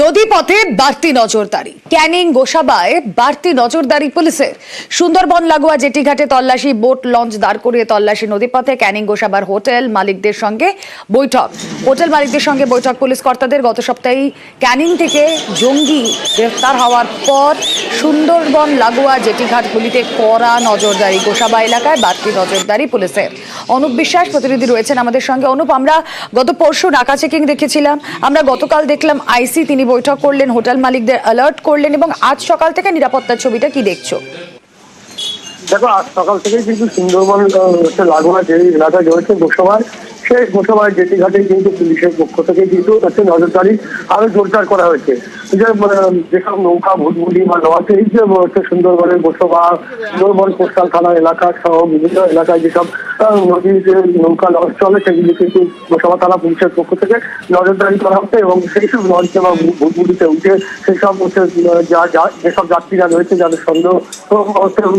নদীপথে বাড়তি নজরদারি। ক্যানিং গোসাবায় বাড়তি নজরদারি পুলিশের। সুন্দরবন লাগোয়া জেটিঘাটে তল্লাশি, বোট লঞ্চ দাঁড় করিয়ে তল্লাশি নদীপথে ক্যানিং গোসাবার হোটেল মালিকদের সঙ্গে বৈঠক। হোটেল মালিকদের সঙ্গে বৈঠক পুলিশ কর্তাদের গত সপ্তাহে ক্যানিং থেকে জঙ্গি গ্রেফতার হওয়ার পর সুন্দরবন লাগোয়া জেটিঘাটগুলিতে কড়া নজরদারি গোসাবা এলাকায় বাড়তি নজরদারি পুলিশের অনুপ বিশ্বাস প্রতিনিধি রয়েছেন আমাদের সঙ্গে। অনুপ, আমরা গত পরশু নাকা চেকিং দেখেছিলাম। আমরা গতকাল দেখলাম আইসি তিনি বৈঠক করলেন, হোটেল মালিকদের অ্যালার্ট করলেন এবং আজ সকাল থেকে নিরাপত্তার ছবিটা কি দেখছ? দেখো, আজ সকাল থেকেই কিন্তু সুন্দরবন লাগোয়া যে এলাকায় রয়েছে গোসভায় সেই গোসভায় জেটি ঘাটে কিন্তু পুলিশের পক্ষ থেকে কিন্তু হচ্ছে নজরদারি আরও জোরদার করা হয়েছে। মানে, যেসব নৌকা ভুটভুটি বা নৌকা যে হচ্ছে সুন্দরবনের গোসভা সুন্দরবন কোস্টাল থানা এলাকা সহ বিভিন্ন এলাকায় যেসব যে নৌকা লঞ্চ চলে সেগুলি কিন্তু গোসভা থানা পুলিশের পক্ষ থেকে নজরদারি করা হচ্ছে এবং সেই সব লঞ্চে বা ভুটভুটিতে উঠে সেই সব হচ্ছে যা যেসব যাত্রীরা রয়েছে যাদের সন্দেহ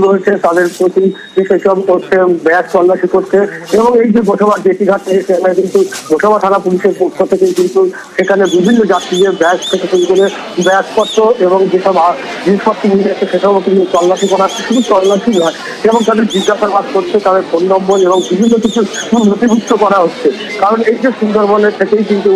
রয়েছে তাদের প্রতি সেসব হচ্ছে ব্যাগ তল্লাশি করছে এবং এই যে গোসভা জেটি ঘাটে সেখানে কিন্তু গোসভা থানা পুলিশের পক্ষ থেকে কিন্তু সেখানে বিভিন্ন যাত্রীদের ব্যাগ থেকে শুরু করে ব্যাগপত্র এবং যেসব জিনিসপত্র নিয়ে যাচ্ছে সেসবও কিন্তু তল্লাশি করা শুধু তল্লাশি নয় এবং তাদের জিজ্ঞাসাবাদ করছে, তাদের ফোন নম্বর এবং বিভিন্ন কিছু নথিভুক্ত করা হচ্ছে। কারণ এই যে সুন্দরবনের থেকেই কিন্তু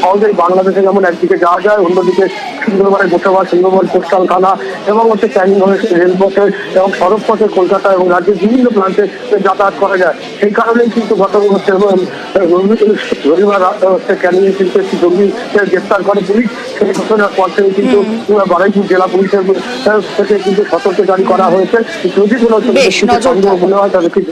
সহজেই বাংলাদেশে যেমন একদিকে যাওয়া যায়, অন্যদিকে সুন্দরবনের গোসাবা সুন্দরবন কোস্টাল থানা এবং হচ্ছে ক্যানিং হয়েছে রেলপথে এবং সড়ক পথে কলকাতা এবং রাজ্যের বিভিন্ন প্রান্তে যাতায়াত করা যায়। সেই কারণেই কিন্তু গত হচ্ছে রবি- রবিবার হচ্ছে ক্যানিংয়ে কিন্তু একটি জঙ্গিকে গ্রেপ্তার করে পুলিশ। সেই ঘটনার পর থেকে কিন্তু বারাইপুর জেলা পুলিশের থেকে কিন্তু সতর্ক জারি করা হয়েছে। যদি কোনো সন্দেহ মনে হয় তাদেরকে